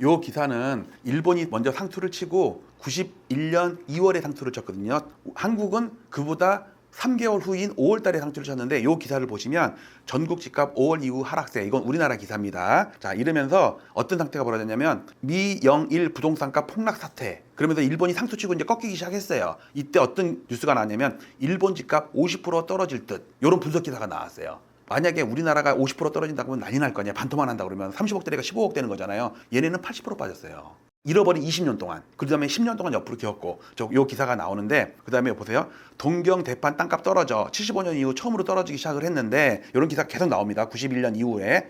요 기사는 일본이 먼저 상투를 치고 91년 2월에 상투를 쳤거든요. 한국은 그보다 3개월 후인 5월 달에 상투를 쳤는데 요 기사를 보시면 전국 집값 5월 이후 하락세 이건 우리나라 기사입니다. 자, 이러면서 어떤 상태가 벌어졌냐면 미 영일 부동산가 폭락 사태. 그러면서 일본이 상투 치고 이제 꺾이기 시작했어요. 이때 어떤 뉴스가 나왔냐면 일본 집값 50% 떨어질 듯 이런 분석 기사가 나왔어요. 만약에 우리나라가 50% 떨어진다고 하면 난리 날 거 아니야. 반토막 난다 그러면 30억대리가 15억 되는 거잖아요. 얘네는 80% 빠졌어요. 잃어버린 20년 동안. 그 다음에 10년 동안 옆으로 기었고, 저 요 기사가 나오는데, 그 다음에 보세요. 동경 대판 땅값 떨어져. 75년 이후 처음으로 떨어지기 시작을 했는데, 이런 기사 계속 나옵니다. 91년 이후에.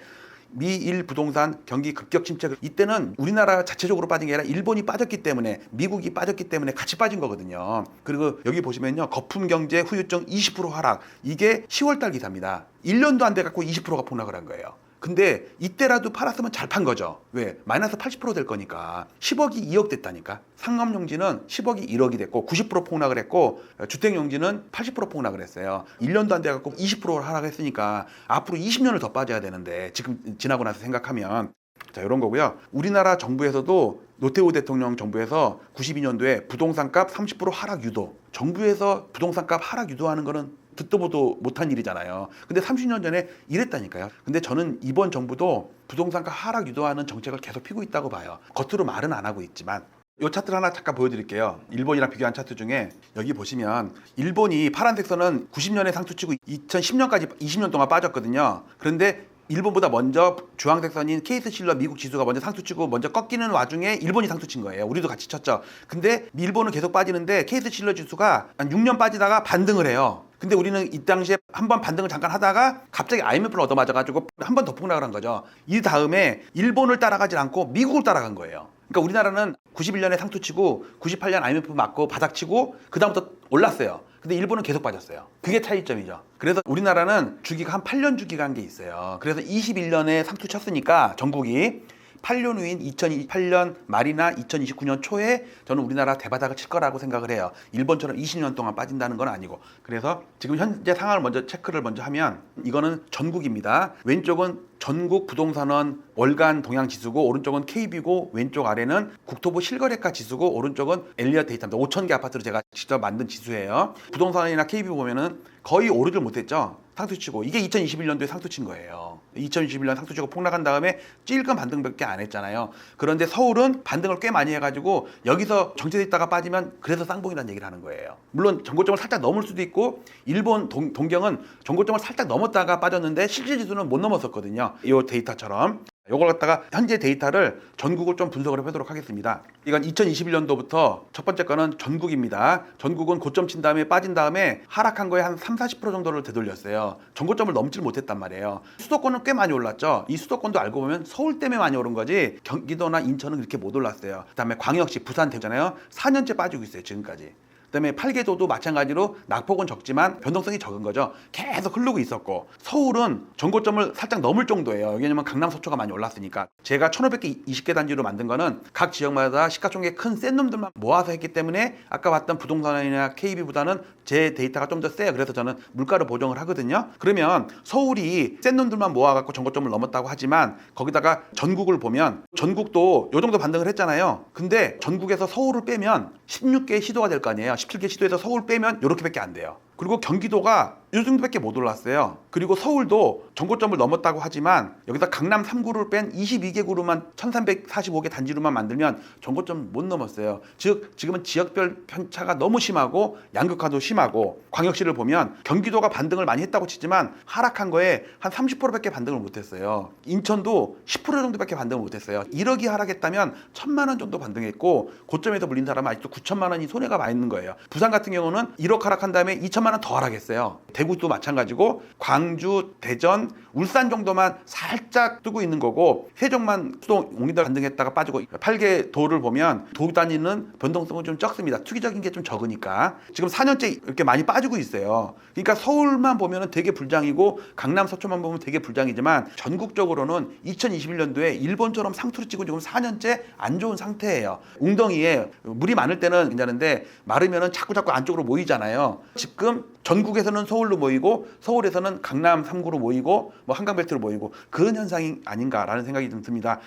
미일 부동산 경기 급격 침체. 이때는 우리나라 자체적으로 빠진 게 아니라 일본이 빠졌기 때문에 미국이 빠졌기 때문에 같이 빠진 거거든요. 그리고 여기 보시면요. 거품 경제 후유증 20% 하락. 이게 10월 달 기사입니다. 1년도 안 돼 갖고 20%가 폭락을 한 거예요. 근데 이때라도 팔았으면 잘 판 거죠. 왜? 마이너스 80%될 거니까. 10억이 2억 됐다니까. 상업용지는 10억이 1억이 됐고 90% 폭락을 했고 주택용지는 80% 폭락을 했어요. 1년도 안 돼 갖고 20% 하락했으니까 앞으로 20년을 더 빠져야 되는데 지금 지나고 나서 생각하면 자, 이런 거고요. 우리나라 정부에서도 노태우 대통령 정부에서 92년도에 부동산값 30% 하락 유도. 정부에서 부동산값 하락 유도하는 거는 듣도 보도 못한 일이잖아요. 근데 30년 전에 이랬다니까요. 근데 저는 이번 정부도 부동산가 하락 유도하는 정책을 계속 피고 있다고 봐요. 겉으로 말은 안 하고 있지만 이 차트를 하나 잠깐 보여드릴게요. 일본이랑 비교한 차트 중에 여기 보시면 일본이 파란색 선은 90년에 상투치고 2010년까지 20년 동안 빠졌거든요. 그런데 일본보다 먼저 주황색 선인 케이스 실러 미국 지수가 먼저 상투치고 먼저 꺾이는 와중에 일본이 상투친 거예요. 우리도 같이 쳤죠. 근데 일본은 계속 빠지는데 케이스 실러 지수가 한 6년 빠지다가 반등을 해요. 근데 우리는 이 당시에 한 번 반등을 잠깐 하다가 갑자기 IMF를 얻어맞아가지고 한 번 더 폭락을 한 거죠. 이 다음에 일본을 따라가지 않고 미국을 따라간 거예요. 그러니까 우리나라는 91년에 상투 치고 98년 IMF 맞고 바닥 치고 그 다음부터 올랐어요. 근데 일본은 계속 빠졌어요. 그게 차이점이죠. 그래서 우리나라는 주기가 한 8년 주기가 한 게 있어요. 그래서 21년에 상투 쳤으니까 전국이 8년 후인 2028년 말이나 2029년 초에 저는 우리나라 대바닥을 칠 거라고 생각을 해요. 일본처럼 20년 동안 빠진다는 건 아니고. 그래서 지금 현재 상황을 먼저 체크를 먼저 하면 이거는 전국입니다. 왼쪽은 전국 부동산원 월간 동향 지수고 오른쪽은 KB고 왼쪽 아래는 국토부 실거래가 지수고 오른쪽은 엘리엇 데이터입니다. 5천 개 아파트를 제가 직접 만든 지수예요. 부동산이나 KB 보면은 거의 오르질 못했죠. 상투치고 이게 2021년도에 상투친 거예요. 2021년 상투치고 폭락한 다음에 찔끔 반등밖에 안 했잖아요. 그런데 서울은 반등을 꽤 많이 해가지고 여기서 정체돼 있다가 빠지면 그래서 쌍봉이라는 얘기를 하는 거예요. 물론 전고점을 살짝 넘을 수도 있고 일본 동, 동경은 전고점을 살짝 넘었다가 빠졌는데 실질 지수는 못 넘었었거든요. 이 데이터처럼. 이걸 갖다가 현재 데이터를 전국을 좀 분석을 해보도록 하겠습니다. 이건 2021년도부터 첫 번째 거는 전국입니다. 전국은 고점 친 다음에 빠진 다음에 하락한 거에 한 3, 40% 정도를 되돌렸어요. 전고점을 넘질 못했단 말이에요. 수도권은 꽤 많이 올랐죠. 이 수도권도 알고 보면 서울 때문에 많이 오른 거지 경기도나 인천은 그렇게 못 올랐어요. 그다음에 광역시 부산 되잖아요. 4년째 빠지고 있어요. 지금까지. 그다음에 팔계도도 마찬가지로 낙폭은 적지만 변동성이 적은 거죠. 계속 흐르고 있었고 서울은 전고점을 살짝 넘을 정도예요. 왜냐면 강남 서초가 많이 올랐으니까 제가 1,500개 20개 단지로 만든 거는 각 지역마다 시가총액 큰 센 놈들만 모아서 했기 때문에 아까 봤던 부동산이나 KB보다는 제 데이터가 좀 더 세요. 그래서 저는 물가를 보정을 하거든요. 그러면 서울이 센 놈들만 모아갖고 전고점을 넘었다고 하지만 거기다가 전국을 보면 전국도 요 정도 반등을 했잖아요. 근데 전국에서 서울을 빼면 16개 시도가 될 거 아니에요. 17개 시도에서 서울 빼면 이렇게밖에 안 돼요. 그리고 경기도가 이 정도밖에 못 올랐어요. 그리고 서울도 전고점을 넘었다고 하지만 여기다 강남 3구를 뺀 22개 구로만 1345개 단지로만 만들면 전고점 못 넘었어요. 즉 지금은 지역별 편차가 너무 심하고 양극화도 심하고 광역시를 보면 경기도가 반등을 많이 했다고 치지만 하락한 거에 한 30%밖에 반등을 못 했어요. 인천도 10% 정도밖에 반등을 못 했어요. 1억이 하락했다면 1천만 원 정도 반등했고 고점에서 물린 사람은 아직도 9천만 원이 손해가 많이 있는 거예요. 부산 같은 경우는 1억 하락한 다음에 2천만 원 더 하락했어요. 대구도 마찬가지고 광주, 대전, 울산 정도만 살짝 뜨고 있는 거고 세종만 수도 옹기다 반등했다가 빠지고 8개 도를 보면 도 단위는 변동성은 좀 적습니다. 투기적인 게 좀 적으니까 지금 4년째 이렇게 많이 빠지고 있어요. 그러니까 서울만 보면은 되게 불장이고 강남 서초만 보면 되게 불장이지만 전국적으로는 2021년도에 일본처럼 상투를 치고 지금 4년째 안 좋은 상태예요. 웅덩이에 물이 많을 때는 괜찮은데 마르면은 자꾸 자꾸 안쪽으로 모이잖아요. 지금 전국에서는 서울로 모이고 서울에서는 강남 3구로 모이고 뭐 한강벨트로 모이고 그런 현상이 아닌가라는 생각이 좀 듭니다.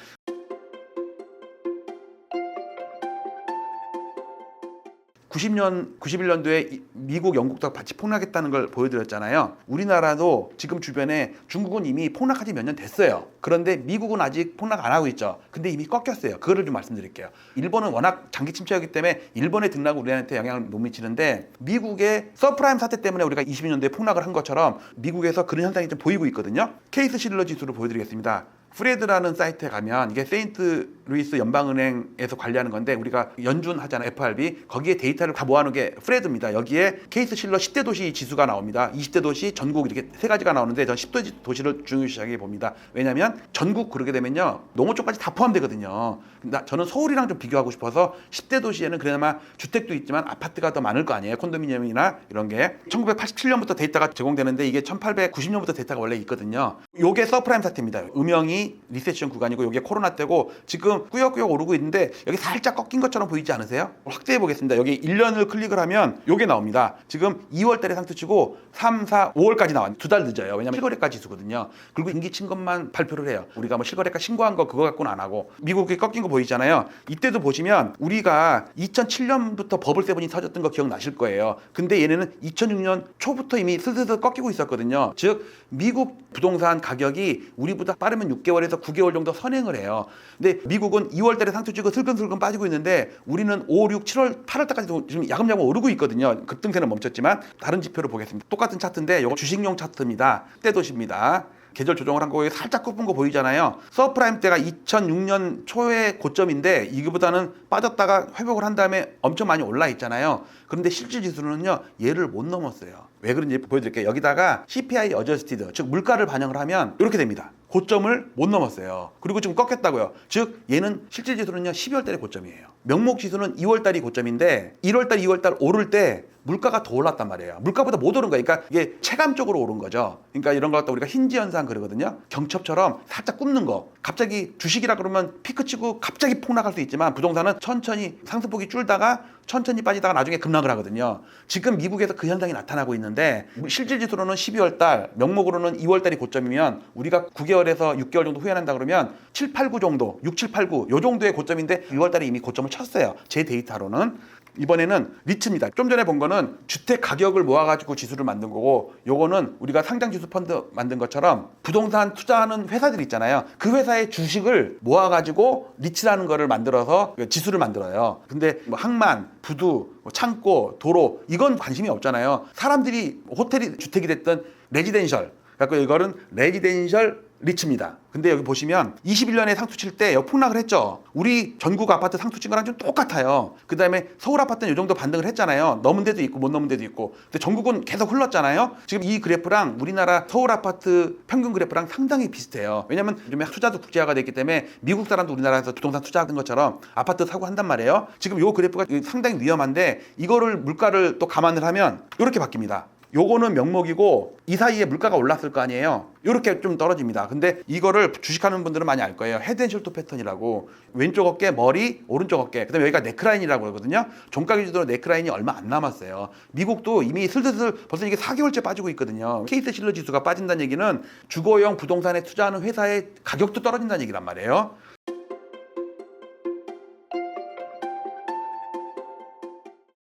90년, 91년도에 미국, 영국도 같이 폭락했다는 걸 보여드렸잖아요. 우리나라도 지금 주변에 중국은 이미 폭락한 지 몇 년 됐어요. 그런데 미국은 아직 폭락 안 하고 있죠. 근데 이미 꺾였어요. 그거를 좀 말씀드릴게요. 일본은 워낙 장기 침체였기 때문에 일본의 등락은 우리한테 영향을 못 미치는데 미국의 서프라임 사태 때문에 우리가 22년도에 폭락을 한 것처럼 미국에서 그런 현상이 좀 보이고 있거든요. 케이스 실러 지수를 보여드리겠습니다. 프레드라는 사이트에 가면 이게 세인트 루이스 연방은행에서 관리하는 건데 우리가 연준하잖아 FRB 거기에 데이터를 다 모아놓은 게 프레드입니다. 여기에 케이스 실러 10대 도시 지수가 나옵니다. 20대 도시, 전국 이렇게 세 가지가 나오는데 전 10대 도시를 중요시하게 봅니다. 왜냐하면 전국 그러게 되면요 농어 쪽까지 다 포함되거든요. 근데 저는 서울이랑 좀 비교하고 싶어서 10대 도시에는 그나마 주택도 있지만 아파트가 더 많을 거 아니에요. 콘도미니엄이나 이런 게 1987년부터 데이터가 제공되는데 이게 1890년부터 데이터가 원래 있거든요. 요게 서프라임 사태입니다. 음영이 리세션 구간이고 요게 코로나 때고 지금 꾸역꾸역 오르고 있는데 여기 살짝 꺾인 것처럼 보이지 않으세요? 확대해 보겠습니다. 여기 1년을 클릭을 하면 요게 나옵니다. 지금 2월 달에 상투 치고 3, 4, 5월까지 나왔는데 두 달 늦어요. 왜냐면 실거래가 지수거든요. 그리고 인기 친 것만 발표를 해요. 우리가 뭐 실거래가 신고한 거 그거 갖고는 안 하고 미국이 꺾인 거 보이잖아요. 이때도 보시면 우리가 2007년부터 버블 세븐이 터졌던 거 기억나실 거예요. 근데 얘네는 2006년 초부터 이미 슬슬슬 꺾이고 있었거든요. 즉 미국 부동산 가격이 우리보다 빠르면 6개월에서 9개월 정도 선행을 해요. 근데 미국 은 2월 달에 상투 치고 슬금슬금 빠지고 있는데 우리는 5, 6, 7월, 8월 달까지도 지금 야금야금 오르고 있거든요. 급등세는 멈췄지만 다른 지표를 보겠습니다. 똑같은 차트인데 이거 주식용 차트입니다. 때도시입니다. 계절 조정을 한 거에 살짝 굽은 거 보이잖아요. 서프라임 때가 2006년 초의 고점인데 이거보다는 빠졌다가 회복을 한 다음에 엄청 많이 올라 있잖아요. 그런데 실질 지수는요 얘를 못 넘었어요. 왜 그런지 보여드릴게요. 여기다가 CPI 어저스티드 즉 물가를 반영을 하면 이렇게 됩니다. 고점을 못 넘었어요. 그리고 지금 꺾였다고요. 즉 얘는 실질 지수는요 12월 달에 고점이에요. 명목 지수는 2월 달이 고점인데 1월 달, 2월 달 오를 때 물가가 더 올랐단 말이에요. 물가보다 못 오른 거예요. 그러니까 이게 체감적으로 오른 거죠. 그러니까 이런 거 갖다 우리가 힌지 현상 그러거든요. 경첩처럼 살짝 굽는 거. 갑자기 주식이라 그러면 피크 치고 갑자기 폭락할 수 있지만 부동산은 천천히 상승폭이 줄다가 천천히 빠지다가 나중에 급락을 하거든요. 지금 미국에서 그 현상이 나타나고 있는데 실질 지수로는 12월 달, 명목으로는 2월 달이 고점이면 우리가 9개월에서 6개월 정도 후회한다 그러면 7, 8, 9 정도, 6, 7, 8, 9 요 정도의 고점인데 6월 달에 이미 고점을 쳤어요. 제 데이터로는 이번에는 리츠입니다. 좀 전에 본 거는 주택 가격을 모아가지고 지수를 만든 거고, 요거는 우리가 상장 지수 펀드 만든 것처럼 부동산 투자하는 회사들 있잖아요. 그 회사의 주식을 모아가지고 리츠라는 거를 만들어서 지수를 만들어요. 근데 뭐 항만, 부두, 뭐 창고, 도로 이건 관심이 없잖아요. 사람들이 호텔이 주택이 됐든 레지덴셜, 그래서 이거는 레지덴셜 리츠입니다. 근데 여기 보시면 21년에 상투 칠 때 폭락을 했죠. 우리 전국 아파트 상투 친 거랑 좀 똑같아요. 그 다음에 서울 아파트는 이 정도 반등을 했잖아요. 넘은 데도 있고 못 넘은 데도 있고. 근데 전국은 계속 흘렀잖아요. 지금 이 그래프랑 우리나라 서울 아파트 평균 그래프랑 상당히 비슷해요. 왜냐면 요즘에 투자도 국제화가 됐기 때문에 미국 사람도 우리나라에서 부동산 투자하는 것처럼 아파트 사고 한단 말이에요. 지금 요 그래프가 상당히 위험한데 이거를 물가를 또 감안을 하면 이렇게 바뀝니다. 요거는 명목이고 이 사이에 물가가 올랐을 거 아니에요. 이렇게 좀 떨어집니다. 근데 이거를 주식하는 분들은 많이 알 거예요. 헤드앤숄더 패턴이라고 왼쪽 어깨, 머리, 오른쪽 어깨. 그다음에 여기가 네크라인이라고 그러거든요. 종가 기준으로 네크라인이 얼마 안 남았어요. 미국도 이미 슬슬슬 벌써 이게 4개월째 빠지고 있거든요. 케이스 실러 지수가 빠진다는 얘기는 주거용 부동산에 투자하는 회사의 가격도 떨어진다는 얘기란 말이에요.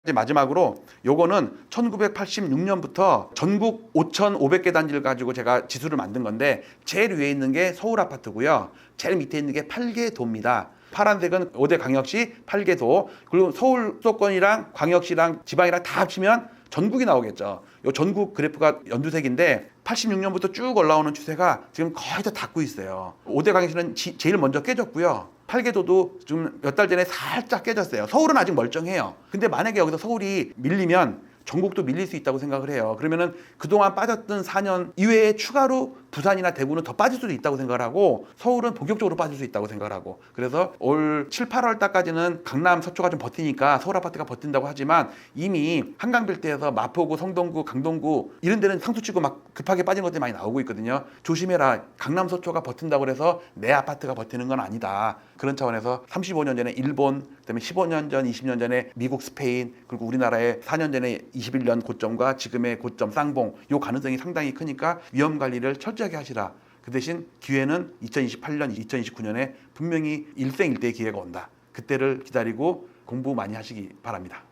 이제 마지막으로 요거는 1986년부터 전국 5,500개 단지를 가지고 제가 지수를 만든 건데 제일 위에 있는 게 서울 아파트고요. 제일 밑에 있는 게 팔계도입니다. 파란색은 5대 광역시 팔계도 그리고 서울 수도권이랑 광역시랑 지방이랑 다 합치면 전국이 나오겠죠. 요 전국 그래프가 연두색인데 86년부터 쭉 올라오는 추세가 지금 거의 다 닿고 있어요. 5대 광역시는 지- 제일 먼저 깨졌고요. 팔계도도 지금 몇달 전에 살짝 깨졌어요. 서울은 아직 멀쩡해요. 근데 만약에 여기서 서울이 밀리면 전국도 밀릴 수 있다고 생각을 해요. 그러면은 그동안 빠졌던 4년 이외에 추가로 부산이나 대구는 더 빠질 수도 있다고 생각을 하고 서울은 본격적으로 빠질 수 있다고 생각을 하고 그래서 올 7, 8월 달까지는 강남 서초가 좀 버티니까 서울 아파트가 버틴다고 하지만 이미 한강빌드에서 마포구, 성동구, 강동구 이런 데는 상수치고 막 급하게 빠진 것들이 많이 나오고 있거든요. 조심해라. 강남 서초가 버틴다고 해서 내 아파트가 버티는 건 아니다. 그런 차원에서 35년 전에 일본, 그다음에 15년 전, 20년 전에 미국, 스페인, 그리고 우리나라의 4년 전에 21년 고점과 지금의 고점 쌍봉 요 가능성이 상당히 크니까 위험 관리를 철저하게 하시라. 그 대신 기회는 2028년, 2029년에 분명히 일생일대의 기회가 온다. 그때를 기다리고 공부 많이 하시기 바랍니다.